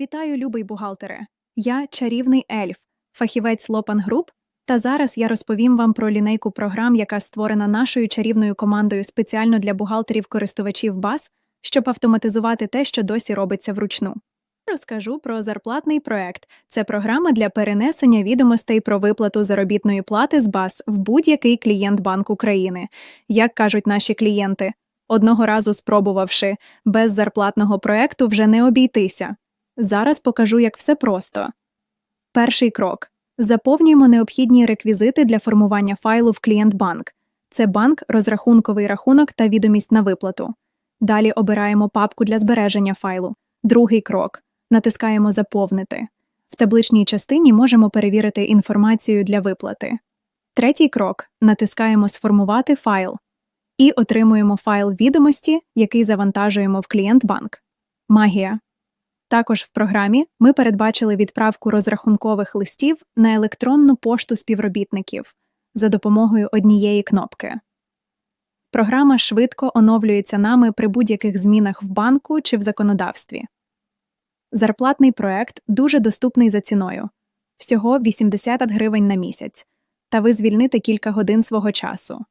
Вітаю, любий бухгалтере! Я чарівний ельф, фахівець Лопан Груп, та зараз я розповім вам про лінейку програм, яка створена нашою чарівною командою спеціально для бухгалтерів-користувачів БАС, щоб автоматизувати те, що досі робиться вручну. Розкажу про зарплатний проект. Це програма для перенесення відомостей про виплату заробітної плати з БАС в будь-який клієнт Банк України. Як кажуть наші клієнти, одного разу спробувавши без зарплатного проекту вже не обійтися. Зараз покажу, як все просто. Перший крок. Заповнюємо необхідні реквізити для формування файлу в клієнт-банк. Це банк, розрахунковий рахунок та відомість на виплату. Далі обираємо папку для збереження файлу. Другий крок. Натискаємо Заповнити. В табличній частині можемо перевірити інформацію для виплати. Третій крок. Натискаємо Сформувати файл і отримуємо файл відомості, який завантажуємо в клієнт-банк. Магія. Також в програмі ми передбачили відправку розрахункових листів на електронну пошту співробітників за допомогою однієї кнопки. Програма швидко оновлюється нами при будь-яких змінах в банку чи в законодавстві. Зарплатний проект дуже доступний за ціною всього 80 гривень на місяць, та ви звільните кілька годин свого часу.